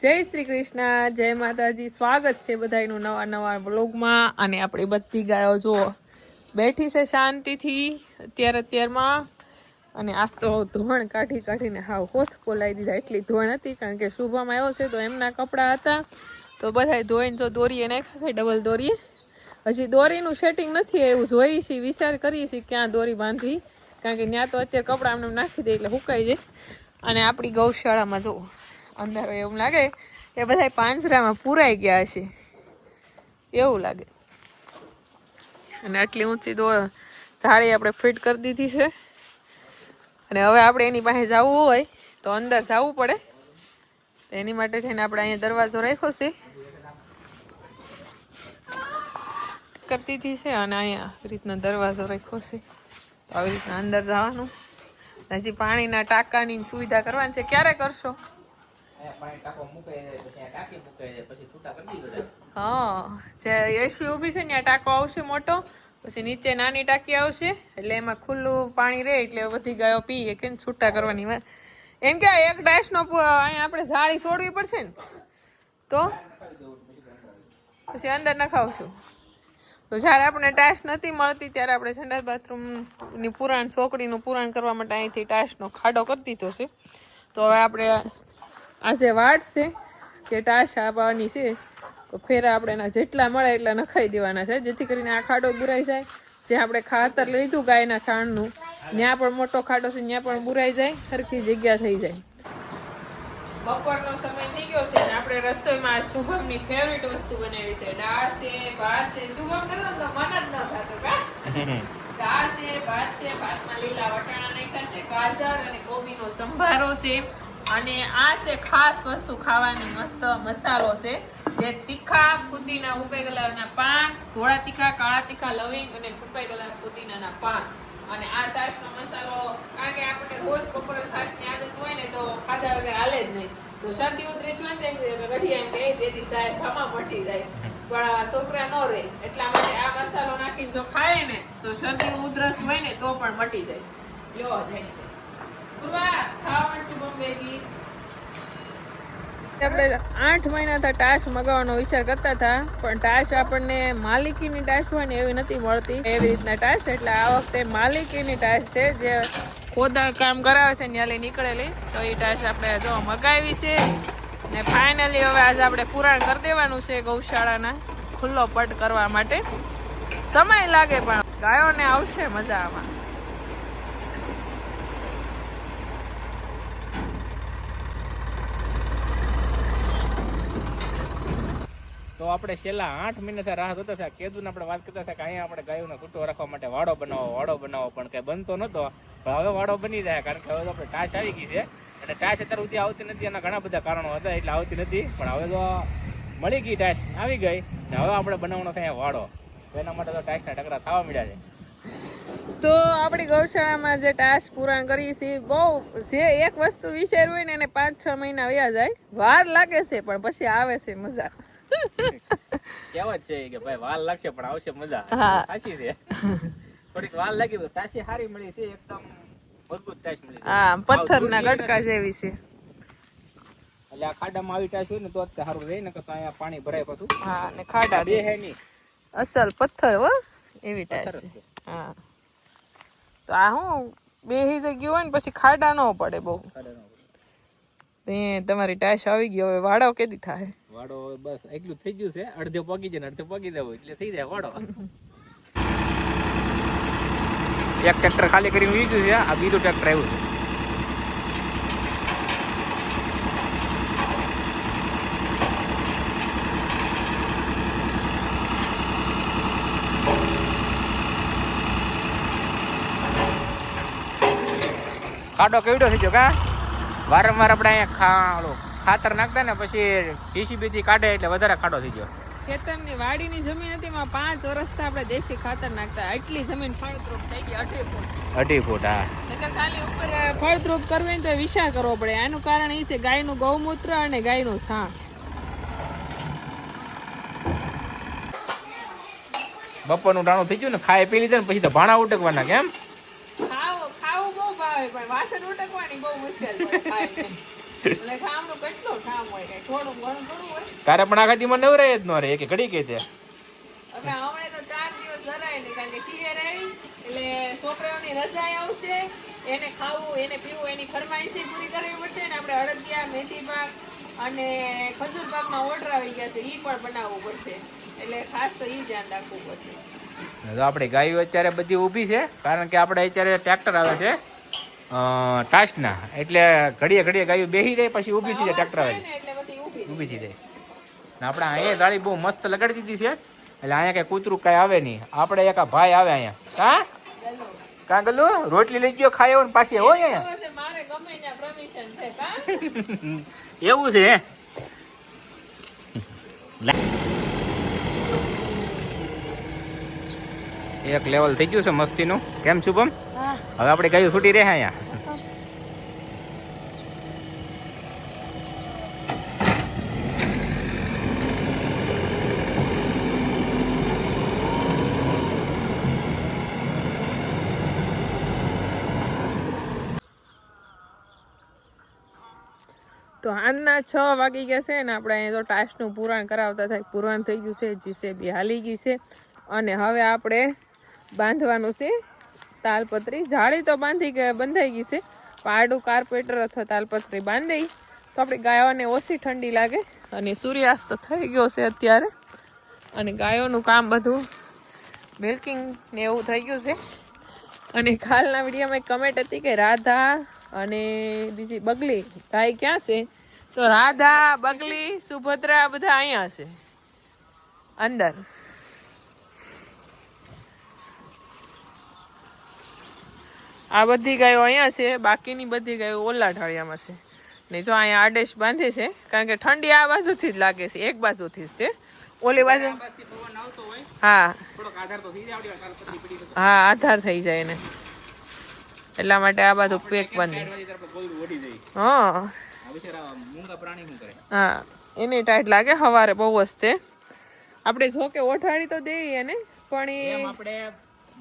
જય શ્રી કૃષ્ણ. જય માતાજી. સ્વાગત છે બધાનું નવા નવા બ્લોગમાં અને આપણી બધી ગાયો જુઓ. બેઠી છે શાંતિથી અત્યારે અત્યારમાં. અને આજ તો ધોણ કાઢી કાઢીને હાવ હોથ ખોલાવી દીધા. એટલી ધોણ હતી કારણ કે શુભમ આવ્યો છે તો એમના કપડાં હતા. તો બધા ધોઈને જો દોરીએ નાખ્યા છે, ડબલ દોરીએ. હજી દોરીનું સેટિંગ નથી એવું જોઈએ છીએ વિચાર કરીએ છીએ ક્યાં દોરી બાંધવી કારણ કે ત્યાં તો અત્યારે કપડાં એમને નાખી દે એટલે હુકાઈ જાય. અને આપણી ગૌશાળામાં જો અંદર એવું લાગે કે બધા પાંજરામાં પૂરાઈ ગયા છે એવું લાગે. અને આટલી ઊંચી દો ઝાડી આપણે ફિટ કરી દીધી છે. અને હવે આપણે એની પાસે જવું હોય તો અંદર જવું પડે. એની માટે થઈને આપણે અહીંયા દરવાજો રાખ્યો છે. કરી દીધી છે અને અહીંયા રીતના દરવાજો રાખ્યો છે. તો આવી રીતના અંદર જવાનું. હજી પાણીના ટાંકાની સુવિધા કરવાની છે. ક્યારે કરશો? હા, જે એસી ઊભી છે ત્યાં ટાંકો આવશે મોટો, પછી નીચે નાની ટાંકી આવશે, એટલે એમાં ખુલ્લું પાણી રહે, એટલે બધી ગાયો પીએ, કે છૂટા કરવાની વાત. એમ કે એક ડાશનો અહીંયા આપણે જાળી છોડવી પડશે ને, તો પછી અંદર નખાવશું. તો જ્યારે આપણે ટાશ નથી મળતી, ત્યારે આપણે સંડાસ બાથરૂમની પુરાણ, ચોકડીનું પુરાણ કરવા માટે અહીંથી ટાશનો ખાડો કરી દીધો છે. તો હવે આપણે આજે વાટ છે કે ટાશ આપવાની છે તો ફેરા આપણે એના જેટલા મળે એટલા નખાઈ દેવાના છે જેથી કરીને આ ખાડો બુરાઈ જાય. જે આપણે ખાતર લીધું ગાયના છાણનું ત્યાં પણ મોટો ખાડો છે ત્યાં પણ બુરાઈ જાય સરખી જગ્યા થઈ જાય. બપોરનો સમય થઈ ગયો છે અને આપણે રસોઈમાં શુભમની ફેવરિટ વસ્તુ બનાવી છે દાળ છે ભાત છે શુભમ કરતો તો મન જ ન થતો કા? દાળ છે ભાત છે ભાતમાં લીલા વટાણા નાખ્યા છે ગાજર અને કોબીનો સંભારો છે. અને આ છે ખાસ વસ્તુ ખાવાની મસ્ત મસાલો છે, જે તીખા ફુદીના ઉકાઈ ગયેલાના પાન, ધોળા તીખા, કાળા તીખા, લવિંગ અને ફૂંકાઈ ગયેલા ફુદીનાના પાન. અને આ છાશનો મસાલો, કારણ કે આપણે રોજ બપોરે છાશની આદત હોય ને તો ખાધા વગર હાલે જ નહીં. તો શરદી એમ થાય કે ગઢિયા એમ કે તેથી સાહેબ ખામાં મટી જાય. પણ છોકરા ન રહે, એટલા માટે આ મસાલો નાખીને જો ખાય ને તો શરદી ઉધરસ હોય ને તો પણ મટી જાય. લ્યો જઈને પૂર્વા ખાવા શુભમ બેગી આપણે આઠ મહિનાથી ટાશ મગાવવાનો વિચાર કરતા હતા, પણ ટાશ આપણને માલિકીની ટાશ હોય ને એવી નથી મળતી. એવી રીતના ટાશ એટલે આ વખતે માલિકીની ટાશ છે, જે ખોદા કામ કરાવે છે, ન્યાલી નીકળેલી. તો એ ટાશ આપણે જો મગાવી છે, ને ફાઇનલી હવે આજે આપણે પુરાણ કરી દેવાનું છે ગૌશાળાના ખુલ્લો પટ કરવા માટે. સમય લાગે પણ ગાયોને આવશે મજા આમાં તો આપણે છેલ્લા આઠ મહિનાથી રાહ જોતા હતા કેદુને આપણે વાત કરતા હતા કે અહીંયા આપણે ગાયોને કૂટો રાખવા માટે વાડો બનાવો વાડો બનાવો, પણ કઈ બનતો નતો પણ હવે વાડો બની જાય, કારણ કે હવે તો આપણે ટાશ આવી ગઈ છે. અને ટાશ અત્યારે સુધી આવતી નથી, એના ઘણા બધા કારણો હતા, એટલે આવતી નથી. પણ હવે તો મળી ગઈ ટાશ આવી ગઈ. ને હવે આપણે બનાવવાનો થાય વાડો. એના માટે તો ટાશના ટકરા થવા મળ્યા છે. તો આપણી ગૌશાળામાં જે ટાસ્ક પૂરણ કરીએ છીએ બહુ જે એક વસ્તુ વિચાર હોય ને, એને પાંચ છ મહિના વ્યા જાય. વાર લાગે છે, પણ પછી આવે છે મજા. કહેવત છે કે ભાઈ વાલ લાગશે પણ આવશે મજા. ખાસી સાચી છે. થોડીક વાલ લાગી તો ટાશી સારી મળી છે એકદમ મજબૂત ટાશ મળી હા પથ્થર ના ગટકા જેવી છે. એટલે આ ખાડામાં આવી ટાશ હોય ને તો જ સારું રહે ને તો અહીંયા પાણી ભરાય પાછું. હા અને ખાડા બે હે નહીં. અસલ પથ્થર હો એવી ટાસ છે. હા. તો આ હું બેહી જગ્યા હોય ને પછી ખાડા ન પડે બહુ. તે તમારી ટાશ આવી ગઈ હવે વાળો કેદી થાય? વાડો બસ એટલું થઈ ગયું છે. અડધે પગી જાય અડધે પગી દેવો એટલે થઈ જાય વાડો. એક ટ્રેક્ટર ખાલી કરીને ઉઈ ગયું છે. આ બીજું ટ્રેક્ટર આવ્યું છે. ખાડો કેવડો થઈ ગયો કા? વારંવાર આપણે અહીંયા ખા ખાતર નાખતા ને પછી જીસીબી થી કાઢે એટલે વધારે ખાડો થઈ ગયો. ખેતરની વાડીની જમીન હતી એમાં પાંચ વર્ષથી આપણે દેશી ખાતર નાખતા. આટલી જમીન ફળદ્રુપ થઈ ગઈ અઢી ફૂટ. અઢી ફૂટ હા. ખાલી ઉપર ફળદ્રુપ કરવી તો વિચાર કરવો પડે. આનું કારણ એ છે ગાયનું ગૌમૂત્ર અને ગાયનું છાણ. બપોરનું ટાણું થઈ ગયું ને ખાઈ પી લીધા ને પછી તો ભાણા ઉટકવાના કેમ ખાવું ખાવું બહુ ભાવે પણ વાસણ ઉટકવાની બહુ મુશ્કેલ તારે પણ આખા દીમાં નવરાય જ ન રહે કે ઘડી કે છે. એને ખાવું એને પીવું એની ફરમાઈશી પૂરી કરવી પડશે ને આપણે અડદિયા મેથી પાક અને ખજૂર પાકના ઓર્ડર આવી ગયા છે એ પણ બનાવવું પડશે. એટલે ખાસ તો એ ધ્યાન રાખવું પડશે. આપણી ગાયો અત્યારે બધી ઊભી છે કારણ કે આપણે અત્યારે ટ્રેક્ટર આવે છે. ટાસના એટલે ઘડીએ ઘડીએ ગાયો બેસી જાય પછી ઊભી થઈ જાય ટ્રેક્ટર બધી ઊભી થઈ જાય. ને આપણે અહીંયા ગાડી બહુ મસ્ત લગાડી દીધી છે. એટલે અહીંયા કઈ કૂતરું કઈ આવે નહીં. આપણે એક આ ભાઈ આવે અહીંયા. હા. કાં ગલું રોટલી લઈ ગયો ખાયો ને પાછી હોય અહીંયા? એવું છે હે? એક લેવલ થઈ ગયું છે મસ્તીનું. કેમ શુભમ? હવે આપણે કયું છૂટી રહે તો આજના છ વાગી ગયા છે ને આપણે અહીંયા તો ટાસ્કનું પુરાણ કરાવતા થાય, પુરાણ થઈ ગયું છે, જીસેબી હાલી ગઈ છે. અને હવે આપણે બાંધવાનું છે તાલપત્રી. જાળી તો બાંધી બંધાઈ ગઈ છે. પાડું કાર્પેટર અથવા તાલપત્રી બાંધી. તો આપણી ગાયોને ઓછી ઠંડી લાગે. અને સૂર્યાસ્ત થઈ ગયો છે અત્યારે. અને ગાયોનું કામ બધું મિલ્કિંગ ને એવું થઈ ગયું છે. અને કાલના વિડીયોમાં એક કમેન્ટ હતી કે રાધા અને બીજી બગલી ગાય ક્યાં છે? તો રાધા, બગલી, સુભદ્રા બધા અહીંયા છે. અંદર. આ બધી ગાયો અહીંયા છે બાકીની બધી ગાયો ઓલા ઢાળિયામાં છે. નહીં જો અહીંયા આડેશ બાંધે છે કારણ કે ઠંડી આ બાજુથી જ લાગે છે એક બાજુથી જ તે. ઓલી બાજુ હા. હા આધાર થઈ જાય એને. એટલા માટે આ બાજુ પેક બાંધે. હા. હા એની ટાઈટ લાગે સવારે બહુ જ તે. આપણે જો કે ઓઠાડી તો દઈએ ને પણ એ આપણે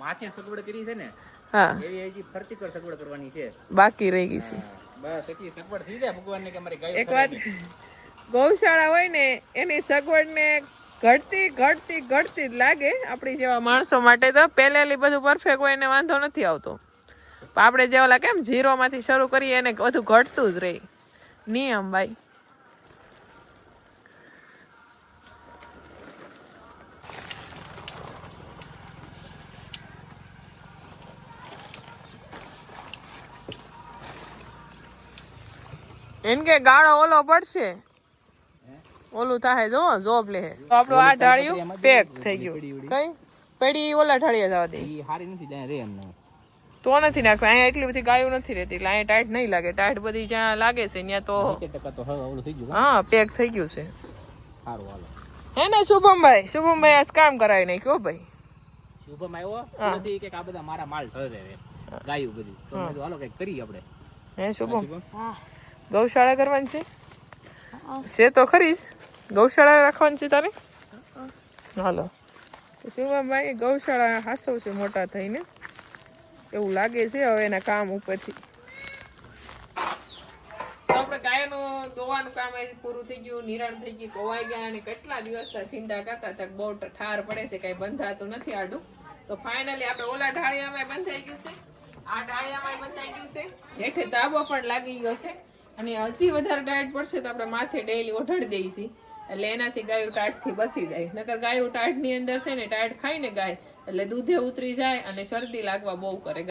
માથે સગવડ કરી છે ને હા. એવી હજી ફરતી કર સગવડ કરવાની છે. બાકી રહી ગઈ છે. બસ એટલી સગવડ થઈ જાય ભગવાનને કે અમારી ગાય એક વાત ગૌશાળા હોય ને એની સગવડ ને ઘટતી ઘટતી ઘટતી જ લાગે આપણી જેવા માણસો માટે તો. પહેલેલી બધું પરફેક્ટ હોય એને વાંધો નથી આવતો. પણ આપણે જેવા કેમ ઝીરો માંથી શરૂ કરીએ એને બધું ઘટતું જ રહે. નિયમ ભાઈ. એન કે ગાળો ઓલો પડશે. ઓલું થાય જો જોબ લે. તો આપણું આ ઢાળિયું પેક થઈ ગયું. કઈ? પડી ઓલા ઢાળિયા જવા દે. હારી નથી જાય રે એમને તો નથી નાખવા અહીંયા એટલી બધી ગાયું નથી રહેતી એટલે અહીંયા ટાઈટ નહીં લાગે. ટાઈટ બધી જ્યાં લાગે છે ત્યાં તો ટકા તો હવે ઓલું થઈ ગયું હા. પેક થઈ ગયું છે. સારું હાલો. હે ને શુભમભાઈ? શુભમભાઈ આજ કામ કરાવી નાખ્યું ભાઈ. શુભમ આવ્યો? નથી કે આ બધા મારા માલ ઠરે ગાયું બધી. તો હાલો કંઈક કરી આપણે. હે શુભમ? શુભમ. ગૌશાળા કરવાની છે? છે તો ખરી જ. ગૌશાળા રાખવાની છે તારે? હાલો. તો શુભમભાઈ ગૌશાળા હાસવ છે મોટા થઈને. એવું લાગે છે હવે એના કામ ઉપરથી. આપણે ગાયનું દોવાનું કામ પૂરું થઈ ગયું, નિરાણ થઈ ગયું કોવાઈ ગયા અને કેટલા દિવસથી છીંડા કરતા હતા બહુ ઠાર પડે છે, કઈ બંધાતું નથી આડું. તો ફાઇનલી આપણે ઓલા ઢાળિયામાં બંધાઈ ગયું છે. આ ઢાળિયામાં બંધાઈ ગયું છે. હેઠે તાબો પણ લાગી ગયો છે. અને હજી વધારે ટાઈટ પડશે તો આપણે માથે ડેલી ઓઢાડી દઈએ છીએ. એટલે એનાથી ગાયું ટાઈટથી બસી જાય. નકર ગાયું ટાઈટની અંદર છે ને ટાઈટ ખાય ને ગાય. એટલે દૂધે ઉતરી જાય અને શરદી લાગવા બહુ કરે.